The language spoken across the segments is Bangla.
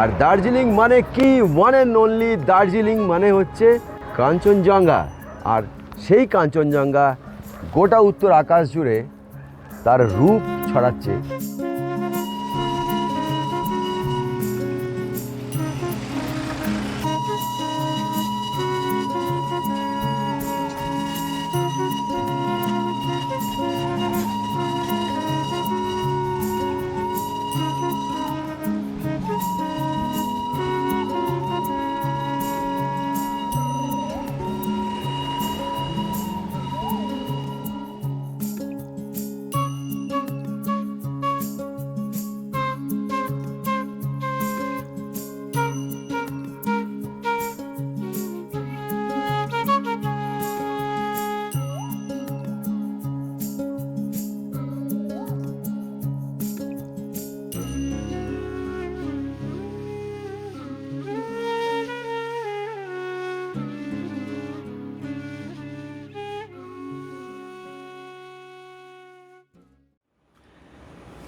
আর দার্জিলিং মানে কি? ওয়ান অ্যান্ড অনলি দার্জিলিং মানে হচ্ছে কাঞ্চনজঙ্ঘা। আর সেই কাঞ্চনজঙ্ঘা গোটা উত্তর আকাশ জুড়ে তার রূপ ছড়াচ্ছে।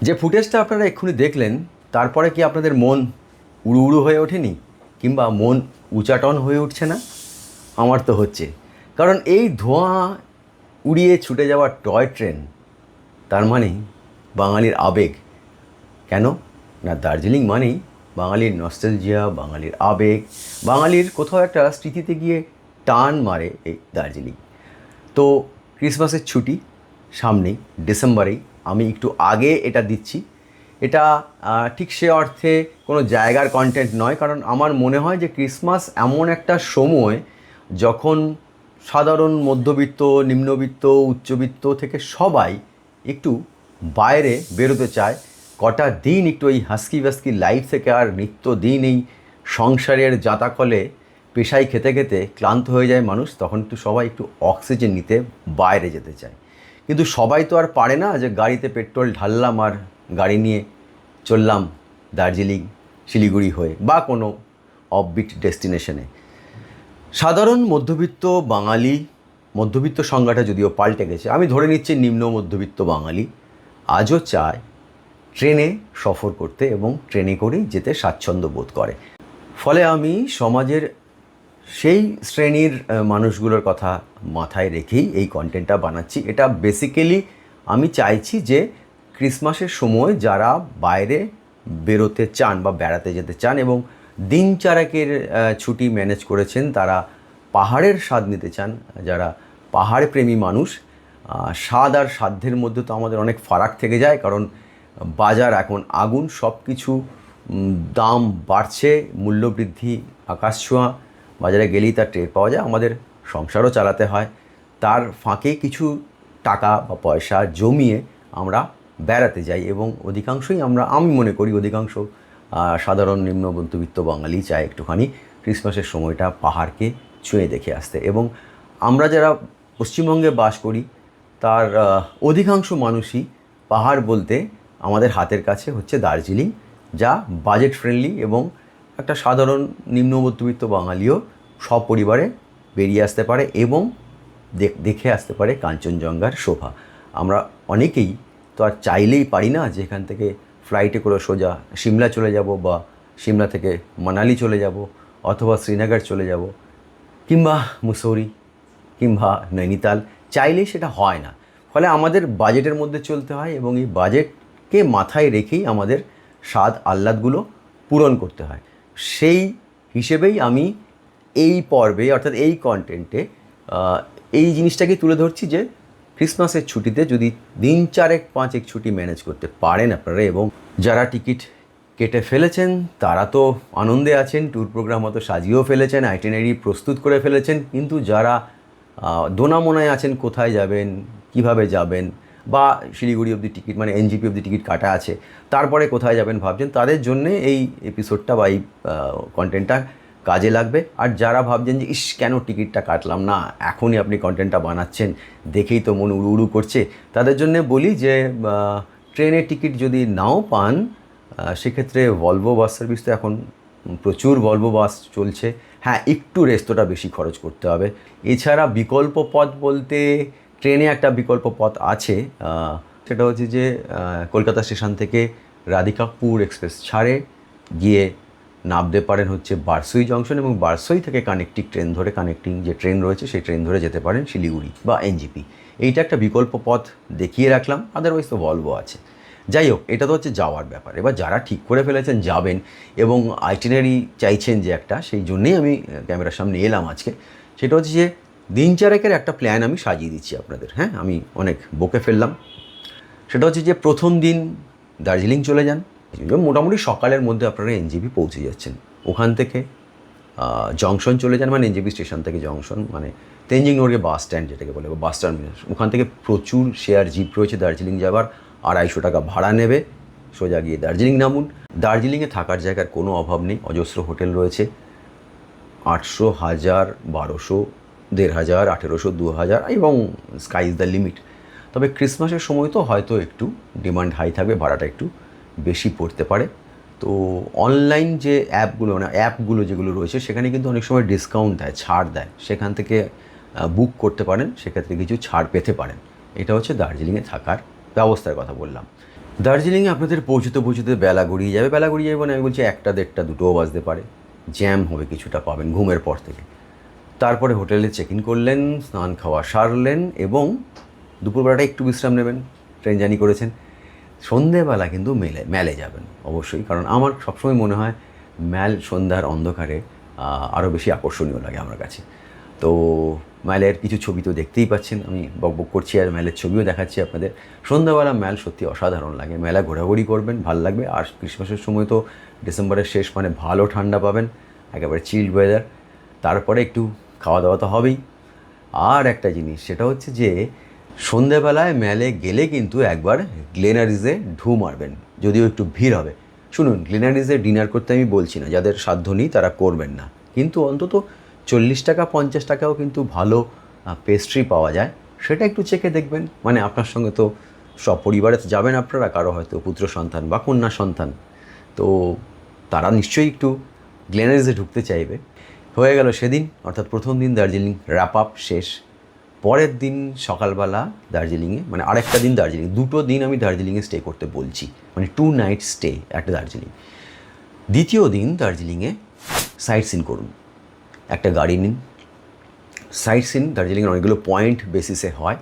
যে ফুটেজটা আপনারা এক্ষুনি দেখলেন, তারপরে কি আপনাদের মন উড়ু উড়ু হয়ে ওঠেনি? কিংবা মন উচাটন হয়ে উঠছে না? আমার তো হচ্ছে। কারণ এই ধোঁয়া উড়িয়ে ছুটে যাওয়া টয় ট্রেন, তার মানেই বাঙালির আবেগ। কেন? না, দার্জিলিং মানেই বাঙালির নস্টেলজিয়া, বাঙালির আবেগ, বাঙালির কোথাও একটা স্মৃতিতে গিয়ে টান মারে এই দার্জিলিং। তো ক্রিসমাসের ছুটি সামনেই, ডিসেম্বরেই আমি একটু আগে এটা দিচ্ছি। এটা ঠিক সে অর্থে কোনো জায়গার কন্টেন্ট নয়, কারণ আমার মনে হয় যে ক্রিসমাস এমন একটা সময় যখন সাধারণ মধ্যবিত্ত, নিম্নবিত্ত, উচ্চবিত্ত থেকে সবাই একটু বাইরে বেরোতে চায়। কটা দিন একটু এই হাস্কি বাস্কি লাইফ থেকে আর নিত্য দিন এই সংসারের জাতাকলে পেশায় খেতে খেতে ক্লান্ত হয়ে যায় মানুষ, তখন একটু সবাই একটু অক্সিজেন নিতে বাইরে যেতে চায়। কিন্তু সবাই তো আর পারে না যে গাড়িতে পেট্রোল ঢাললাম আর গাড়ি নিয়ে চললাম দার্জিলিং, শিলিগুড়ি হয়ে বা কোনো অফবিট ডেস্টিনেশনে সাধারণ মধ্যবিত্ত বাঙালি, মধ্যবিত্ত সংজ্ঞাটা যদিও পাল্টে গেছে, আমি ধরে নিচ্ছি নিম্ন মধ্যবিত্ত বাঙালি আজও চায় ট্রেনে সফর করতে এবং ট্রেনে করেই যেতে স্বাচ্ছন্দ্য বোধ করে। ফলে আমি সমাজের সেই শ্রেণির মানুষগুলোর কথা মাথায় রেখেই এই কন্টেন্টটা বানাচ্ছি। এটা বেসিক্যালি আমি চাইছি যে ক্রিসমাসের সময় যারা বাইরে বেরোতে চান বা বেড়াতে যেতে চান এবং দিন চারাকের ছুটি ম্যানেজ করেছেন, তারা পাহাড়ের স্বাদ নিতে চান, যারা পাহাড় প্রেমী মানুষ স্বাদ আর সাধ্যের মধ্যে তো আমাদের অনেক ফারাক থেকে যায়, কারণ বাজার এখন আগুন সব কিছু দাম বাড়ছে, মূল্যবৃদ্ধি, আকাশ ছোঁয়া বাজারে গেলেই তার টের পাওয়া যায়, আমাদের সংসারও চালাতে হয়। তার ফাঁকে কিছু টাকা বা পয়সা জমিয়ে আমরা বেড়াতে যাই এবং অধিকাংশই আমরা, আমি মনে করি অধিকাংশ সাধারণ নিম্ন মধ্যবিত্ত বাঙালি চায় একটুখানি ক্রিসমাসের সময়টা পাহাড়কে ছুঁয়ে দেখে আসতে এবং আমরা যারা পশ্চিমবঙ্গে বাস করি, তার অধিকাংশ মানুষই পাহাড় বলতে আমাদের হাতের কাছে হচ্ছে দার্জিলিং, যা বাজেট ফ্রেন্ডলি এবং একটা সাধারণ নিম্ন মধ্যবিত্ত বাঙালিও সপরিবারে বেরিয়ে আসতে পারে এবং দেখ- আসতে পারে কাঞ্চনজঙ্ঘার শোভা। আমরা অনেকেই তো আর চাইলেই পারি না যে এখান থেকে ফ্লাইটে করে সোজা সিমলা চলে যাব বা সিমলা থেকে মানালি চলে যাব অথবা শ্রীনগর চলে যাব কিংবা মুসৌরি কিংবা নৈনিতাল। চাইলেই সেটা হয় না। ফলে আমাদের বাজেটের মধ্যে চলতে হয় এবং এই বাজেটকে মাথায় রেখেই আমাদের স্বাদ আহ্লাদগুলো পূরণ করতে হয়। সেই হিসেবেই আমি এই পর্বে, অর্থাৎ এই কন্টেন্টে এই জিনিসটাকে তুলে ধরছি যে ক্রিসমাসের ছুটিতে যদি দিন চারেক, পাঁচেক ছুটি ম্যানেজ করতে পারেন আপনারা এবং যারা টিকিট কেটে ফেলেছেন, তারা তো আনন্দে আছেন ট্যুর প্রোগ্রাম মতো সাজিয়েও ফেলেছেন আইটেনারি প্রস্তুত করে ফেলেছেন, কিন্তু যারা দোনামোনায় আছেন, কোথায় যাবেন, কীভাবে যাবেন বা শিলিগুড়ি অবধি টিকিট মানে এনজিপি অবধি টিকিট কাটা আছে, তারপরে কোথায় যাবেন ভাবছেন, তাদের জন্যে এই এপিসোডটা বা এই কন্টেন্টটা কাজে লাগবে। আর যারা ভাবছেন যে, ইস, কেন টিকিটটা কাটলাম? না, এখনই আপনি কন্টেন্টটা বানাচ্ছেন, দেখেই তো মন উড়ু উড়ু করছে। তাদের জন্য বলি যে ট্রেনের টিকিট যদি নাও পান সেক্ষেত্রে ভলভো বাস সার্ভিস তো এখন প্রচুর ভলভো বাস চলছে। হ্যাঁ একটু রেস্তোটা বেশি খরচ করতে হবে। এছাড়া বিকল্প পথ বলতে ট্রেনে একটা বিকল্প পথ আছে সেটা হচ্ছে যে কলকাতা স্টেশন থেকে রাধিকাপুর এক্সপ্রেস ছাড়ে, গিয়ে নামতে পারেন হচ্ছে বারসই জংশন এবং বারসই থেকে কানেক্টিং ট্রেন ধরে কানেক্টিং যে ট্রেন রয়েছে, সেই ট্রেন ধরে যেতে পারেন শিলিগুড়ি বা এনজিপি। এইটা একটা বিকল্প পথ দেখিয়ে রাখলাম আদারওয়াইজ তো ভলভো আছে। যাই হোক, এটা তো হচ্ছে যাওয়ার ব্যাপার। এবার যারা ঠিক করে ফেলেছেন, যাবেন এবং আইটিনারি চাইছেন যে একটা, সেই জন্যেই আমি ক্যামেরার সামনে এলাম আজকে। সেটা হচ্ছে যে দিন চারেকের একটা প্ল্যান আমি সাজিয়ে দিচ্ছি আপনাদের হ্যাঁ? আমি অনেক বকে ফেললাম। সেটা হচ্ছে যে প্রথম দিন দার্জিলিং চলে যান মোটামুটি সকালের মধ্যে আপনারা এনজিপি পৌঁছে যাচ্ছেন। ওখান থেকে জংশন চলে যান মানে এনজিপি স্টেশন থেকে জংশন মানে তেঞ্জিং নোড়কে বাস স্ট্যান্ড যেটাকে বলে বাস টার্মিনাস। ওখান থেকে প্রচুর শেয়ার জিপ রয়েছে দার্জিলিং যাবার, আড়াইশো টাকা ভাড়া নেবে। সোজা গিয়ে দার্জিলিং নামুন। দার্জিলিংয়ে থাকার জায়গার কোনো অভাব নেই, অজস্র হোটেল রয়েছে। আটশো, হাজার, বারোশো দেড় হাজার আঠেরোশো দু হাজার এবং স্কাই ইজ দ্য লিমিট তবে ক্রিসমাসের সময় তো হয়তো একটু ডিমান্ড হাই থাকবে, ভাড়াটা একটু বেশি পড়তে পারে। তো অনলাইন যে অ্যাপগুলো মানে অ্যাপগুলো যেগুলো রয়েছে, সেখানে কিন্তু অনেক সময় ডিসকাউন্ট দেয়, ছাড় দেয়। সেখান থেকে বুক করতে পারেন, সেক্ষেত্রে কিছু ছাড় পেতে পারেন। এটা হচ্ছে দার্জিলিংয়ে থাকার ব্যবস্থার কথা বললাম। দার্জিলিংয়ে আপনাদের পৌঁছতে পৌঁছতে বেলা গড়িয়ে যাবে। বেলা গড়িয়ে যাবে মানে আমি বলছি একটা দেড়টা দুটোও বাজতে পারে। জ্যাম হবে কিছুটা পাবেন ঘুমের পর থেকে। তারপরে হোটেলে চেক ইন করলেন, স্নান খাওয়া সারলেন এবং দুপুরবেলাটা একটু বিশ্রাম নেবেন। ট্রেন জার্নি করেছেন। সন্ধেবেলা কিন্তু মেলে মেলে যাবেন অবশ্যই, কারণ আমার সবসময় মনে হয় ম্যাল সন্ধ্যার অন্ধকারে আরও বেশি আকর্ষণীয় লাগে আমার কাছে। তো ম্যালের কিছু ছবি তো দেখতেই পাচ্ছেন, আমি বকবক করছি আর ম্যালের ছবিও দেখাচ্ছি আপনাদের। সন্ধ্যাবেলা ম্যাল সত্যি অসাধারণ লাগে, মেলা ঘোরাঘুরি করবেন, ভালো লাগবে। আর ক্রিসমাসের সময় তো ডিসেম্বরের শেষ মানে ভালো ঠান্ডা পাবেন, একেবারে চিল্ড ওয়েদার তারপরে একটু খাওয়া দাওয়া তো হবেই। আর একটা জিনিস, সেটা হচ্ছে যে, সন্ধেবেলায় মেলে গেলে কিন্তু একবার গ্লেনারিজে ঢু মারবেন, যদিও একটু ভিড় হবে। শুনুন, গ্লেনারিজে ডিনার করতে আমি বলছি না, যাদের সাধ্য নেই তারা করবেন না। কিন্তু অন্তত চল্লিশ টাকা, পঞ্চাশ টাকাও কিন্তু ভালো পেস্ট্রি পাওয়া যায়। সেটা একটু চেখে দেখবেন। মানে আপনার সঙ্গে তো সপরিবারে তো যাবেন আপনারা, কারও হয়তো পুত্র সন্তান বা কন্যা সন্তান। তো তারা নিশ্চয়ই একটু গ্লেনারিজে ঢুকতে চাইবে। হয়ে গেল সেদিন, অর্থাৎ প্রথম দিন দার্জিলিং র্যাপ আপ শেষ। পরের দিন সকালবেলা দার্জিলিংয়ে মানে আরেকটা দিন দার্জিলিং, দুটো দিন আমি দার্জিলিংয়ে স্টে করতে বলছি মানে টু নাইট স্টে একটা দার্জিলিং। দ্বিতীয় দিন দার্জিলিংয়ে সাইট সিন করুন, একটা গাড়ি নিন। সাইট সিন দার্জিলিংয়ের অনেকগুলো পয়েন্ট বেসিসে হয়।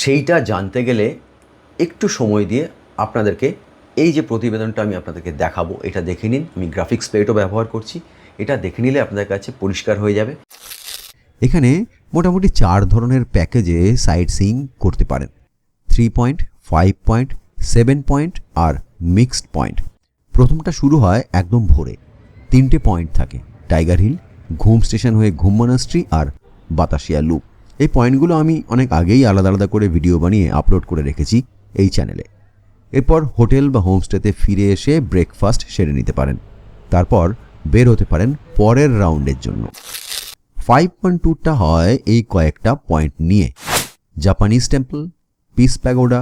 সেইটা জানতে গেলে একটু সময় দিয়ে আপনাদেরকে এই যে প্রতিবেদনটা আমি আপনাদেরকে দেখাবো, এটা দেখে নিন। আমি গ্রাফিক্স প্লেটও ব্যবহার করছি। এটা দেখে নিলে আপনাদের কাছে পরিষ্কার হয়ে যাবে। এখানে মোটামুটি চার ধরনের প্যাকেজে সাইট সিইং করতে পারেন। Three point, five point, seven point আর মিক্সড পয়েন্ট। প্রথমটা শুরু হয় একদম ভোরে। তিনটে পয়েন্ট থাকে। টাইগার হিল, ঘুম স্টেশন হয়ে ঘুম মনাস্ট্রি আর বাতাসিয়া লুপ। এই পয়েন্টগুলো আমি অনেক আগেই আলাদা আলাদা করে ভিডিও বানিয়ে আপলোড করে রেখেছি এই চ্যানেলে। এরপর হোটেল বা হোমস্টেতে ফিরে এসে ব্রেকফাস্ট সেরে নিতে পারেন। তারপর বের হতে পারেন পরের রাউন্ডের জন্য। ফাইভ পয়েন্ট টুটা হয় এই কয়েকটা পয়েন্ট নিয়ে। Japanese temple peace pagoda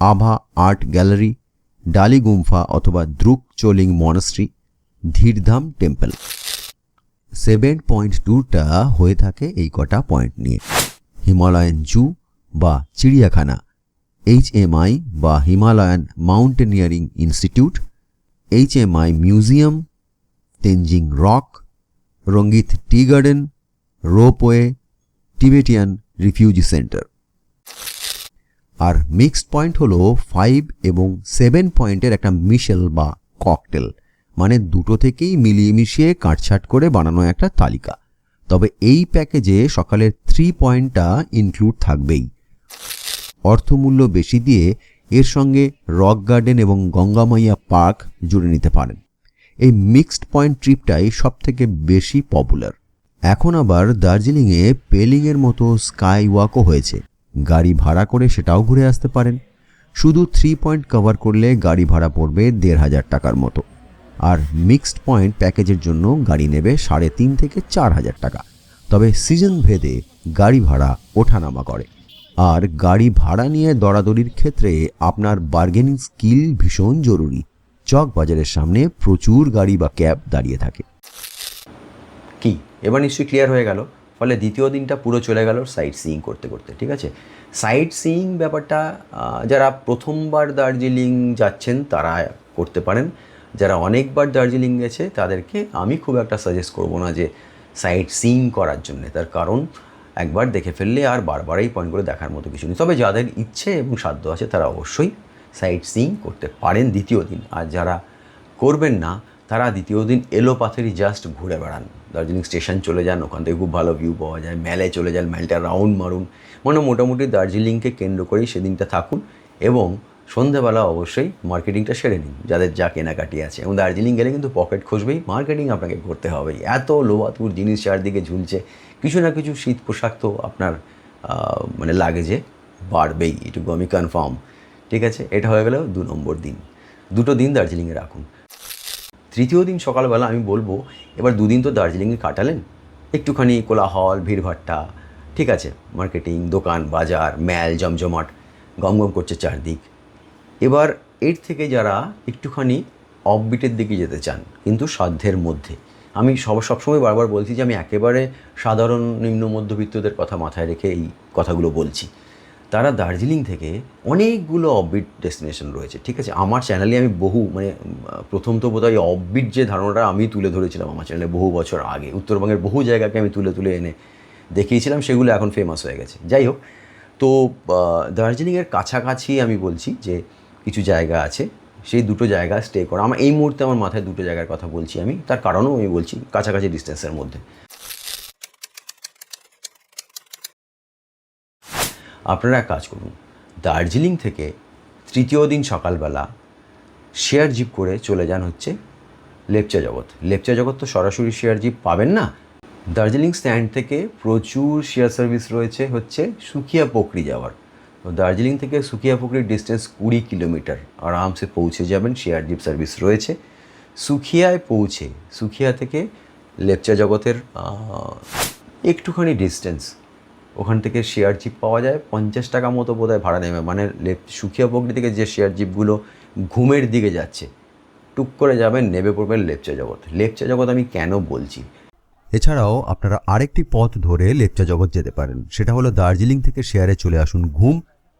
Ava art gallery Dali gumpha অথবা Druk Choling monastery Dhirdham temple seven point টুটা হয়ে থাকে এই কটা পয়েন্ট নিয়ে। হিমালয়ান জু বা চিড়িয়াখানা এইচ এমআই বা Himalayan mountaineering institute H M I museum Tenzing rock Rangit tea garden ropeway Tibetan refugee centre R mixed point হলো ফাইভ এবং সেভেন পয়েন্টের একটা মিশেল বা ককটেল মানে দুটো থেকেই মিলিয়ে মিশিয়ে কাটছাট করে বানানো একটা তালিকা। তবে এই প্যাকেজে সকালের থ্রি পয়েন্টটা ইনক্লুড থাকবেই। অর্থমূল্য বেশি দিয়ে এর সঙ্গে রক গার্ডেন এবং গঙ্গামাইয়া পার্ক জুড়ে নিতে পারেন। এই মিক্সড পয়েন্ট ট্রিপটাই সব থেকে বেশি পপুলার এখন আবার দার্জিলিংয়ে পেলিংয়ের মতো স্কাই ওয়াকও হয়েছে। গাড়ি ভাড়া করে সেটাও ঘুরে আসতে পারেন। শুধু থ্রি পয়েন্ট কভার করলে গাড়ি ভাড়া পড়বে দেড় হাজার টাকার মতো। আর মিক্সড পয়েন্ট প্যাকেজের জন্য গাড়ি নেবে সাড়ে তিন থেকে চার হাজার টাকা। তবে সিজন ভেদে গাড়ি ভাড়া ওঠানামা করে। আর গাড়ি ভাড়া নিয়ে দরাদরির ক্ষেত্রে আপনার বার্গেনিং স্কিল ভীষণ জরুরি। চক বাজারের সামনে প্রচুর গাড়ি বা ক্যাব দাঁড়িয়ে থাকে। কি? এবার নিশ্চয়ই ক্লিয়ার হয়ে গেল। ফলে দ্বিতীয় দিনটা পুরো চলে গেল সাইট সিইং করতে করতে, ঠিক আছে? সাইট সিইং ব্যাপারটা যারা প্রথমবার দার্জিলিং যাচ্ছেন তারা করতে পারেন। যারা অনেকবার দার্জিলিং গেছে তাদেরকে আমি খুব একটা সাজেস্ট করব না যে সাইট সিইং করার জন্যে। তার কারণ, একবার দেখে ফেললে আর বারবার এই পয়েন্ট করে দেখার মতো কিছু নেই। তবে যাদের ইচ্ছে এবং সাধ্য আছে তারা অবশ্যই সাইট সিইং করতে পারেন দ্বিতীয় দিন। আর যারা করবেন না, তারা দ্বিতীয় দিন এলো পাথেরই জাস্ট ঘুরে বেড়ান। দার্জিলিং স্টেশন চলে যান, ওখান থেকে খুব ভালো ভিউ পাওয়া যায়। মেলে চলে যান, মেলটা রাউন্ড মারুন। মানে মোটামুটি দার্জিলিংকে কেন্দ্র করেই সেদিনটা থাকুন এবং সন্ধেবেলা অবশ্যই মার্কেটিংটা সেরে নিন, যাদের যা কেনাকাটি আছে। এবং দার্জিলিং গেলে কিন্তু পকেট খুঁজবেই মার্কেটিং আপনাকে করতে হবেই। এত লোবাতুর জিনিস চারদিকে ঝুলছে, কিছু না কিছু শীত পোশাক তো আপনার মানে লাগেজে বাড়বেই, এটুকু আমি কনফার্ম ঠিক আছে? এটা হয়ে গেল দু নম্বর দিন। দুটো দিন দার্জিলিংয়ে রাখুন। তৃতীয় দিন সকালবেলা আমি বলব, এবার দুদিন তো দার্জিলিংয়ে কাটালেন। একটুখানি কোলাহল, ভিড়ভাট্টা, ঠিক আছে? মার্কেটিং, দোকান, বাজার, ম্যাল, জমজমাট, গমগম করছে চারদিক। এবার এর থেকে যারা একটুখানি অফবিটের দিকে যেতে চান, কিন্তু সাধ্যের মধ্যে, আমি সব সবসময় বারবার বলছি যে আমি একেবারে সাধারণ নিম্ন মধ্যবিত্তদের কথা মাথায় রেখে এই কথাগুলো বলছি। তারা দার্জিলিং থেকে অনেকগুলো অফবিট ডেস্টিনেশন রয়েছে, ঠিক আছে? আমার চ্যানেলে আমি বহু মানে প্রথম তো বোধহয় অফবিট যে ধারণাটা আমি তুলে ধরেছিলাম আমার চ্যানেলে বহু বছর আগে, উত্তরবঙ্গের বহু জায়গাকে আমি তুলে তুলে এনে দেখিয়েছিলাম, সেগুলো এখন ফেমাস হয়ে গেছে। যাই হোক, তো দার্জিলিংয়ের কাছাকাছি আমি বলছি যে কিছু জায়গা আছে, সেই দুটো জায়গা স্টে করা। আমার, এই মুহূর্তে আমার মাথায় দুটো জায়গার কথা বলছি আমি, তার কারণও আমি বলছি কাছাকাছি ডিস্টেন্সের মধ্যে। আপনারা এক কাজ করুন। দার্জিলিং থেকে তৃতীয় দিন সকালবেলা শেয়ার জিপ করে চলে যান হচ্ছে লেপচা জগৎ। লেপচা জগৎ তো সরাসরি শেয়ার জিপ পাবেন না। দার্জিলিং স্ট্যান্ড থেকে প্রচুর শেয়ার সার্ভিস রয়েছে হচ্ছে সুখিয়া পোখরি যাওয়ার। তো দার্জিলিং থেকে সুখিয়া পোখরির ডিস্টেন্স কুড়ি কিলোমিটার আরামসে পৌঁছে যাবেন শেয়ার জিপ সার্ভিস রয়েছে। সুখিয়ায় পৌঁছে, সুখিয়া থেকে লেপচা জগতের একটুখানি ডিস্টেন্স ওখান থেকে শেয়ার জিপ পাওয়া যায়, পঞ্চাশ টাকা মতো বোধহয় ভাড়া নেবে। মানে লেপ সুখিয়া পগড়ি থেকে যে শেয়ার জিপগুলো ঘুমের দিকে যাচ্ছে, টুক করে যাবেন নেবে পড়বেন লেপচা জগৎ। লেপচা জগৎ আমি কেন বলছি? এছাড়াও আপনারা আরেকটি পথ ধরে লেপচা জগৎ যেতে পারেন। সেটা হলো দার্জিলিং থেকে শেয়ারে চলে আসুন ঘুম।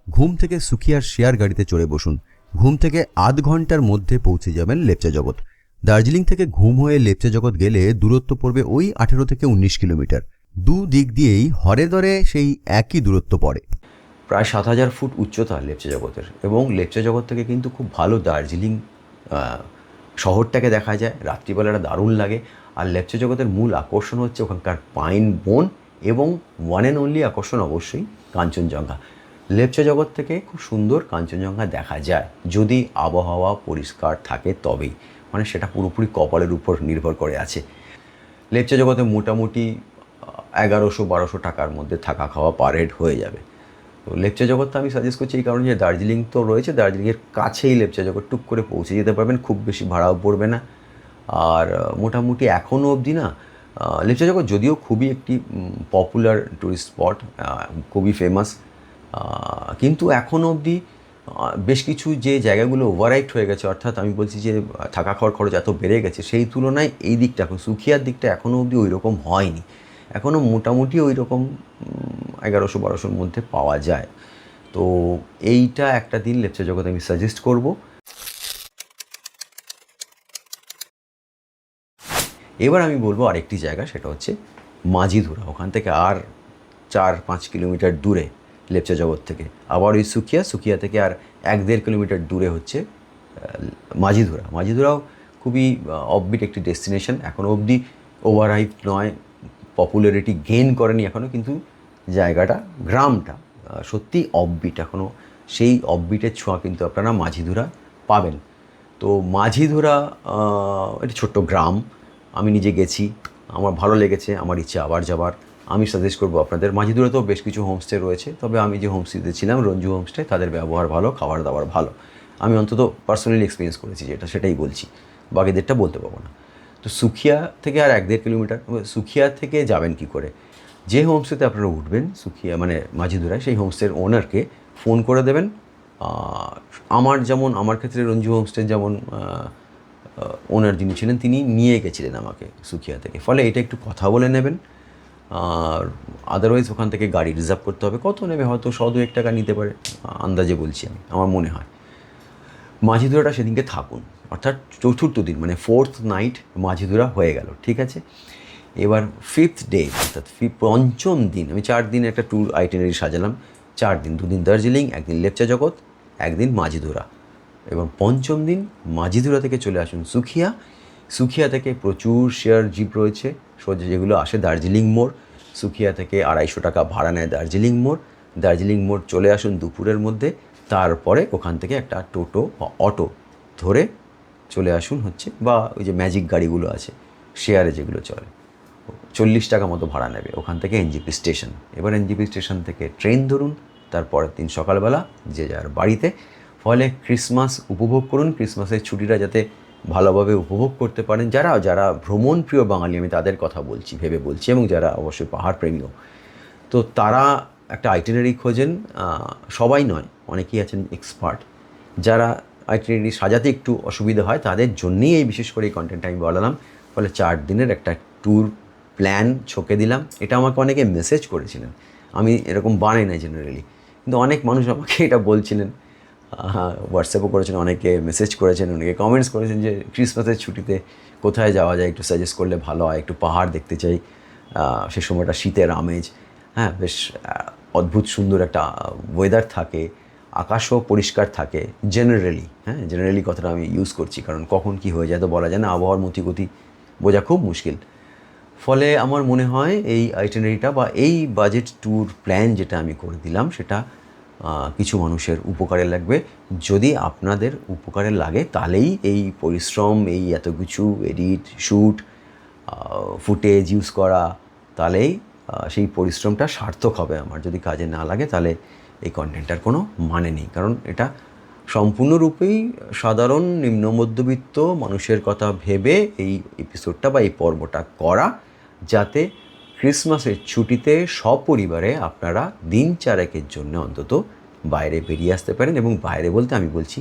ঘুম থেকে সুখিয়ার শেয়ার গাড়িতে চড়ে বসুন। ঘুম থেকে আধ ঘণ্টার মধ্যে পৌঁছে যাবেন লেপচা জগৎ। দার্জিলিং থেকে ঘুম হয়ে লেপচা জগৎ গেলে দূরত্ব পড়বে ওই আঠেরো থেকে উনিশ কিলোমিটার। দু দিক দিয়েই হরে দরে সেই একই দূরত্ব পড়ে। প্রায় সাত হাজার ফুট উচ্চতা লেপচা জগতের এবং লেপচা জগৎ থেকে কিন্তু খুব ভালো দার্জিলিং শহরটাকে দেখা যায়। রাত্রিবেলাটা দারুণ লাগে। আর লেপচা জগতের মূল আকর্ষণ হচ্ছে ওখানকার পাইন বন এবং ওয়ান অ্যান্ড অনলি আকর্ষণ অবশ্যই কাঞ্চনজঙ্ঘা। লেপচা জগৎ থেকে খুব সুন্দর কাঞ্চনজঙ্ঘা দেখা যায়। যদি আবহাওয়া পরিষ্কার থাকে তবেই। মানে সেটা পুরোপুরি কপালের উপর নির্ভর করে আছে। লেপচা জগতে মোটামুটি এগারোশো, বারোশো টাকার মধ্যে থাকা খাওয়া পার হেড হয়ে যাবে। তো লেপচা জগৎটা আমি সাজেস্ট করছি এই কারণে যে দার্জিলিং তো রয়েছে, দার্জিলিংয়ের কাছেই লেপচা জগৎ টুক করে পৌঁছে যেতে পারবেন, খুব বেশি ভাড়াও পড়বে না। আর মোটামুটি এখনও অবধি না লেপচা জগৎ যদিও খুবই একটি পপুলার টুরিস্ট স্পট খুবই ফেমাস কিন্তু এখনও অবধি বেশ কিছু যে জায়গাগুলো ওভারাইট হয়ে গেছে, অর্থাৎ আমি বলছি যে, থাকা খাওয়ার খরচ এত বেড়ে গেছে, সেই তুলনায় এই দিকটা এখন, সুখিয়ার দিকটা এখনও অবধি ওই রকম হয়নি। এখনও মোটামুটি ওই রকম এগারোশো বারোশোর মধ্যে পাওয়া যায়। তো এইটা একটা দিন লেপচা জগতে আমি সাজেস্ট করব। এবার আমি বলব আরেকটি জায়গা, সেটা হচ্ছে মাঝিধুরা। ওখান থেকে আর চার পাঁচ কিলোমিটার দূরে লেপচা জগৎ থেকে। আবার ওই সুখিয়া সুখিয়া থেকে আর এক দেড় কিলোমিটার দূরে হচ্ছে মাঝিধুরা। মাঝিধুরাও খুবই অববিট একটি ডেস্টিনেশন এখনও অবধি ওভারহাইপ নয়। পপুলারিটি গেইন করেনি এখনও কিন্তু জায়গাটা, গ্রামটা সত্যি অফবিট এখনও সেই অফবিটের ছোঁয়া কিন্তু আপনারা মাঝিধুরা পাবেন। তো মাঝিধুরা একটি ছোট্ট গ্রাম। আমি নিজে গেছি, আমার ভালো লেগেছে, আমার ইচ্ছে আবার যাবার। আমি সাজেস্ট করব আপনাদের মাঝিদুরাতেও বেশ কিছু হোমস্টে রয়েছে। তবে আমি যে হোমস্টেতে ছিলাম, রঞ্জু হোমস্টে তাদের ব্যবহার ভালো, খাবার দাবার ভালো। আমি অন্তত পার্সোনালি এক্সপিরিয়েন্স করেছি যেটা, সেটাই বলছি। বাকিদেরটা বলতে পারব না। তো সুখিয়া থেকে আর এক দেড় কিলোমিটার সুখিয়া থেকে যাবেন কি করে? যে হোমস্টেতে আপনারা উঠবেন, সুখিয়া মানে মাঝিদুরায়, সেই হোমস্টের ওনারকে ফোন করে দেবেন। আমার যেমন, আমার ক্ষেত্রে রঞ্জু হোমস্টের যেমন ওনার যিনি ছিলেন, তিনি নিয়ে গেছিলেন আমাকে সুখিয়া থেকে। ফলে এটা একটু কথা বলে নেবেন। আর আদারওয়াইজ ওখান থেকে গাড়ি রিজার্ভ করতে হবে। কত নেবে? হয়তো শ দু এক টাকা নিতে পারে। আন্দাজে বলছি আমি, আমার মনে হয়। মাঝিধুরাটা সেদিনকে থাকুন। অর্থাৎ চতুর্থ দিন মানে ফোর্থ নাইট মাঝিধুরা হয়ে গেল, ঠিক আছে? এবার ফিফথ ডে অর্থাৎ পঞ্চম দিন, আমি চার দিন একটা ট্যুর আইটেনারি সাজালাম। চার দিন, দুদিন দার্জিলিং, একদিন লেপচা জগৎ, একদিন মাঝিধুরা এবং পঞ্চম দিন মাঝিধুরা থেকে চলে আসুন সুখিয়া। সুখিয়া থেকে প্রচুর শেয়ার জিপ রয়েছে, সোজা যেগুলো আসে দার্জিলিং মোড়। সুখিয়া থেকে আড়াইশো টাকা ভাড়া নেয় দার্জিলিং মোড়। দার্জিলিং মোড় চলে আসুন দুপুরের মধ্যে। তারপরে ওখান থেকে একটা টোটো বা অটো ধরে চলে আসুন হচ্ছে, বা ওই যে ম্যাজিক গাড়িগুলো আছে শেয়ারে যেগুলো চলে, চল্লিশ টাকা মতো ভাড়া নেবে ওখান থেকে এনজিপি স্টেশন এবার এনজিপি স্টেশন থেকে ট্রেন ধরুন, তারপরের দিন সকালবেলা যে যার বাড়িতে, ফলে ক্রিসমাস উপভোগ করুন ক্রিসমাসের ছুটিটা যাতে ভালোভাবে উপভোগ করতে পারেন। যারা যারা ভ্রমণ প্রিয় বাঙালি, আমি তাদের কথা বলছি, ভেবে বলছি, এবং যারা অবশ্যই পাহাড় প্রেমীও, তো তারা একটা আইটেনারি খোঁজেন সবাই নয় অনেকেই আছেন এক্সপার্ট যারা আইটেনারি সাজাতে একটু অসুবিধা হয়, তাদের জন্যেই এই বিশেষ করে এই কন্টেন্টটা আমি বলালাম ফলে চার দিনের একটা ট্যুর প্ল্যান ছকে দিলাম। এটা আমাকে অনেকে মেসেজ করেছিলেন। আমি এরকম বানাই না জেনারেলি কিন্তু অনেক মানুষ আমাকে এটা বলছিলেন। হোয়াটসঅ্যাপও করেছেন, অনেকে মেসেজ করেছেন, অনেকে কমেন্টস করেছেন যে ক্রিসমাসের ছুটিতে কোথায় যাওয়া যায়, একটু সাজেস্ট করলে ভালো হয়, একটু পাহাড় দেখতে চাই। সে সময়টা শীতের আমেজ। হ্যাঁ বেশ অদ্ভুত সুন্দর একটা ওয়েদার থাকে। আকাশও পরিষ্কার থাকে জেনারেলি হ্যাঁ জেনারেলি কথাটা আমি ইউজ করছি, কারণ কখন কি হয়ে যায় তো বলা যায় না, আবহাওয়ার মতিগতি বোঝা খুব মুশকিল। ফলে আমার মনে হয় এই আইটেনারিটা বা এই বাজেট ট্যুর প্ল্যান যেটা আমি করে দিলাম, সেটা কিছু মানুষের উপকারে লাগবে। যদি আপনাদের উপকারে লাগে, তাহলেই এই পরিশ্রম, এই এত কিছু এডিট শ্যুট ফুটেজ ইউজ করা, তাহলেই সেই পরিশ্রমটা সার্থক হবে আমার। যদি কাজে না লাগে, তাহলে এই কন্টেন্টটার কোনো মানে নেই। কারণ এটা সম্পূর্ণরূপেই সাধারণ নিম্ন মধ্যবিত্ত মানুষের কথা ভেবে এই এপিসোডটা বা এই পর্বটা করা, যাতে ক্রিসমাসের ছুটিতে সপরিবারে আপনারা দিন চারেকের জন্য অন্তত বাইরে বেরিয়ে আসতে পারেন এবং বাইরে বলতে আমি বলছি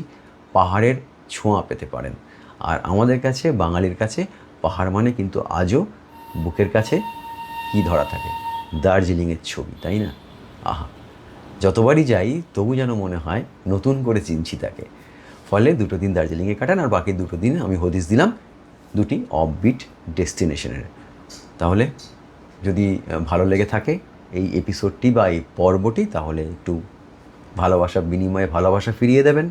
পাহাড়ের ছোঁয়া পেতে পারেন। আর আমাদের কাছে, বাঙালির কাছে পাহাড় মানে কিন্তু আজও বুকের কাছে কি ধরা থাকে? দার্জিলিংয়ের ছবি, তাই না? আহা! যতবারই যাই, তবু যেন মনে হয় নতুন করে চিনছি তাকে। ফলে দুটো দিন দার্জিলিংয়ে কাটান আর বাকি দুটো দিন আমি হদিস দিলাম দুটি অফবিট ডেস্টিনেশনের তাহলে যদি ভালো লেগে থাকে এই এপিসোডটি বা এই পর্বটি, তাহলে একটু ভালোবাসা বিনিময়ে ভালোবাসা ফিরিয়ে দেবেন।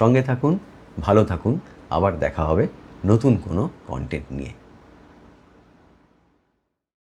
সঙ্গে থাকুন, ভালো থাকুন। আবার দেখা হবে নতুন কোনো কন্টেন্ট নিয়ে।